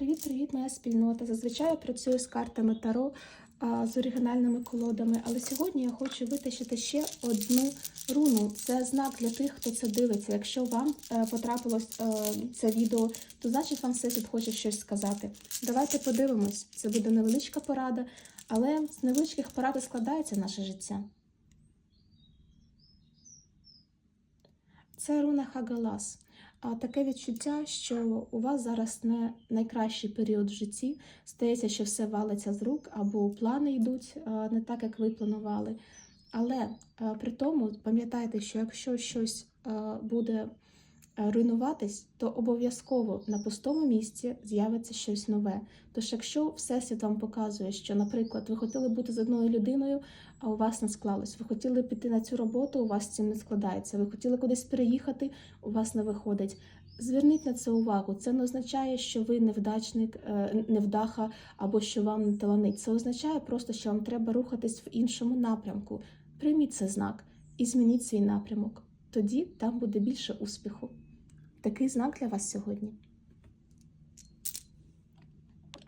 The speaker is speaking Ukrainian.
Привіт-привіт, моя спільнота. Зазвичай я працюю з картами Таро, з оригінальними колодами, але сьогодні я хочу витащити ще одну руну. Це знак для тих, хто це дивиться. Якщо вам е, потрапилось е, це відео, то значить вам всесвіт хоче щось сказати. Давайте подивимось. Це буде невеличка порада, але з невеличких порад складається наше життя. Це руна Хагалас. Таке відчуття, що у вас зараз не найкращий період в житті. Здається, що все валиться з рук, або плани йдуть не так, як ви планували. Але при тому пам'ятайте, що якщо щось буде а, руйнуватись, то обов'язково на пустому місці з'явиться щось нове. Тож, якщо всесвіт вам показує, що, наприклад, ви хотіли бути з одною людиною, а у вас не склалось, ви хотіли піти на цю роботу, у вас цим не складається, ви хотіли кудись переїхати, у вас не виходить. Зверніть на це увагу. Це не означає, що ви невдачник, е, невдаха або що вам не таланить. Це означає просто, що вам треба рухатись в іншому напрямку. Прийміть цей знак і змініть свій напрямок. Тоді там буде більше успіху. Такий знак для вас сьогодні.